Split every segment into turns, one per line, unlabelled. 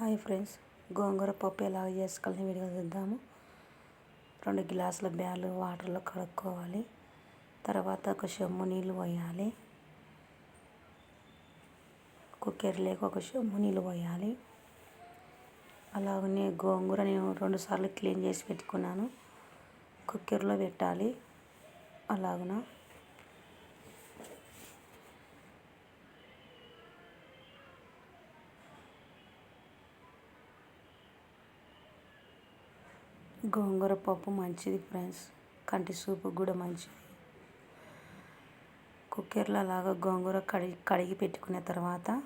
Hi friends గోంగూర పప్పు ఎలా చేసుకోవాలని వీడియో చూద్దాము. రెండు గ్లాసుల బ్యాలు వాటర్లో కడుక్కోవాలి. తర్వాత ఒక చెమ్ము నీళ్ళు పోయాలి. కుక్కర్లోకి ఒక చెమ్ము నీళ్ళు పోయాలి. అలాగనే గోంగూర నేను రెండు సార్లు క్లీన్ చేసి పెట్టుకున్నాను. కుక్కర్లో పెట్టాలి. అలాగున? గోంగూర పప్పు మంచిది ఫ్రెండ్స్. కంటి సూపు కూడా మంచిది. కుక్కర్లో అలాగ గోంగూర కడిగి కడిగి పెట్టుకున్న తర్వాత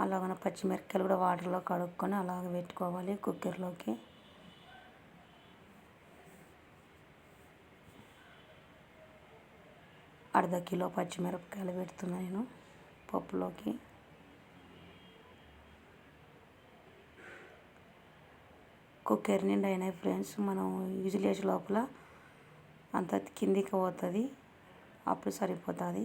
అలాగన పచ్చిమిరపకాయలు కూడా వాటర్లో కడుక్కొని అలాగ పెట్టుకోవాలి కుక్కర్లోకి. అర్ధ కిలో పచ్చిమిరపకాయలు పెడుతున్నా నేను పప్పులోకి. కుక్కర్ నిండా అయినాయి ఫ్రెండ్స్ మనం విజిల్ వేసే లోపల అంత కిందికి పోతుంది అప్పుడు సరిపోతుంది.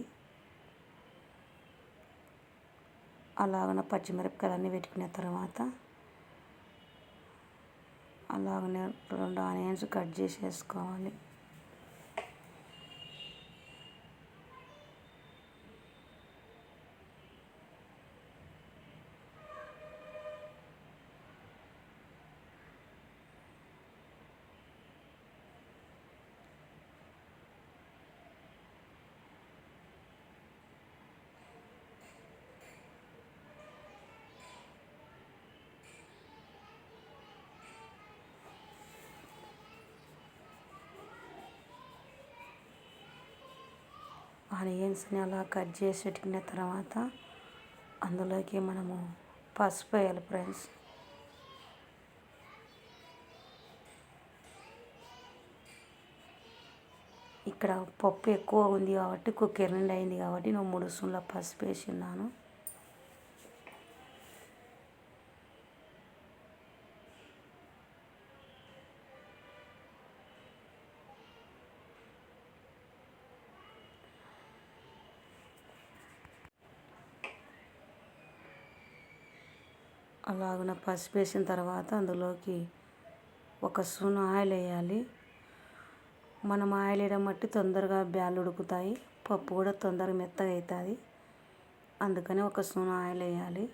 అలాగనే పచ్చిమిరపకాయలు అన్నీ పెట్టుకున్న తర్వాత అలాగనే రెండు ఆనియన్స్ కట్ చేసి వేసుకోవాలి ఆనియన్స్ని అలా కట్ చేసి పెట్టుకున్న తర్వాత అందులోకి మనము పసుపు వేయాలి ఫ్రెండ్స్. ఇక్కడ పప్పు ఎక్కువ ఉంది కాబట్టి కుక్కర్ నిండి అయింది కాబట్టి నేను మూడు స్పూన్ల పసుపు వేసిన్నాను అలాగున పసుపు వేసిన తర్వాత అందులోకి ఒక స్పూన్ ఆయిల్ వేయాలి. మనం ఆయిల్ వేయడం బట్టి తొందరగా బ్యాలు ఉడుకుతాయి. పప్పు కూడా తొందరగా మెత్తగా అవుతుంది. అందుకని ఒక స్పూన్ ఆయిల్ వేయాలి.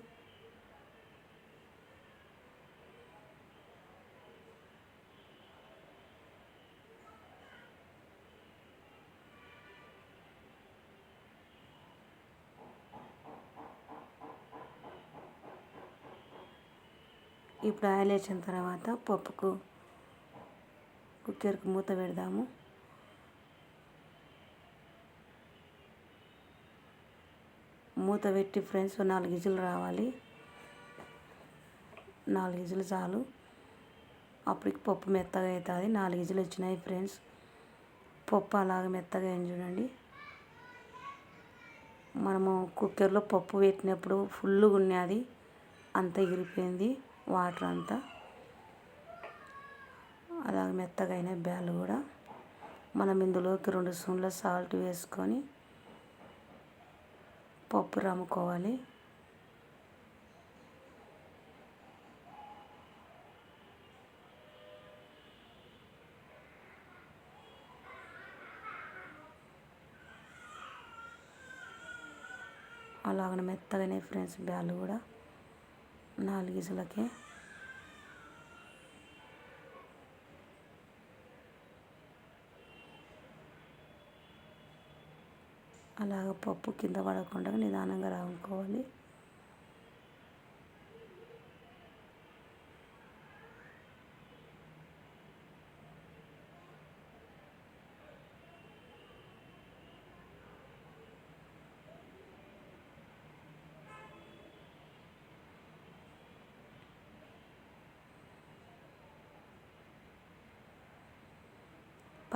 ఇప్పుడు ఆయిల్ వేసిన తర్వాత పప్పుకు కుక్కర్కి మూత పెడదాము. మూత పెట్టి ఫ్రెండ్స్ నాలుగు ఇజులు రావాలి. నాలుగు ఇజులు చాలు. అప్పటికి పప్పు మెత్తగా అవుతుంది నాలుగు ఇజులు వచ్చినాయి ఫ్రెండ్స్. పప్పు అలాగ మెత్తగా అయింది చూడండి. మనము కుక్కర్లో పప్పు పెట్టినప్పుడు ఫుల్గా ఉన్నది. అంత ఎగిరిపోయింది వాటర్ అంతా. అలాగ మెత్తగా అయిన బ్యాలు కూడా. మనం ఇందులోకి రెండు స్పూన్ల సాల్ట్ వేసుకొని పప్పు రమ్ముకోవాలి అలాగనే మెత్తగానే ఫ్రెండ్స్ బ్యాలు కూడా. నాలుగు అలాగ పప్పు కింద పడకుండా నిదానంగా రాముకోవాలి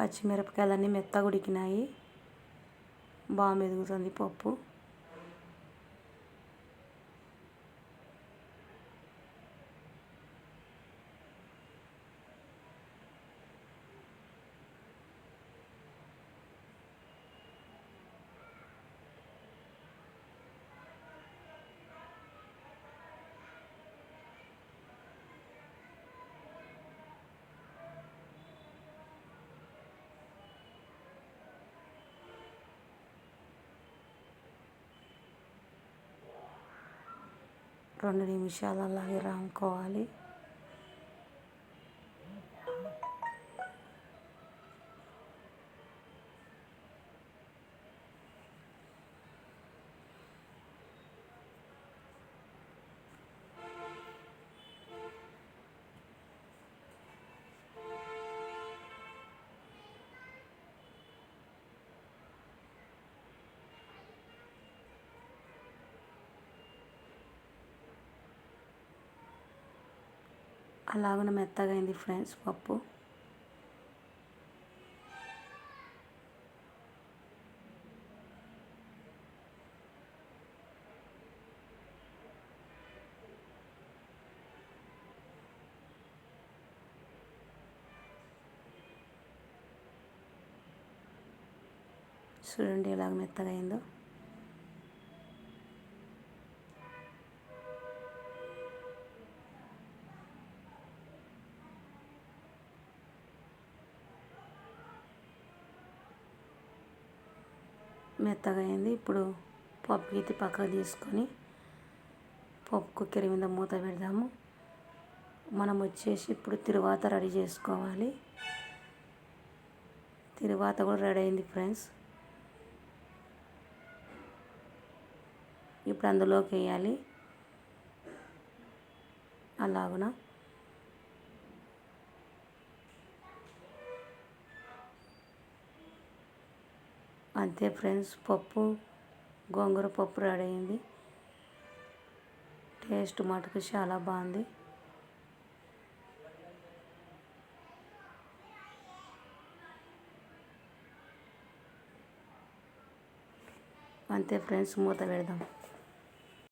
పచ్చిమిరపకాయలన్నీ మెత్తగా ఉడికినాయి. బాగా మెదుగుతుంది పప్పు. రెండు నిమిషాలు అలాగే రానుకోవాలి అలాగనే మెత్తగా అయింది ఫ్రెండ్స్ పప్పు. చూడండి ఎలాగ మెత్తగా అయిందో మెత్తగా అయింది. ఇప్పుడు పప్పు గీతి పక్కకు తీసుకొని పప్పు కుక్కర్ మీద మూత పెడదాము. మనం వచ్చేసి ఇప్పుడు తిరువాత రెడీ చేసుకోవాలి. తిరువాత కూడా రెడీ అయింది ఫ్రెండ్స్. ఇప్పుడు అందులోకి వేయాలి. అలాగున? అంతే ఫ్రెండ్స్ పప్పు గోంగూర పప్పు రెడీ అయింది. టేస్ట్ మటుకు చాలా బాగుంది. అంతే ఫ్రెండ్స్ మూత పెడదాం.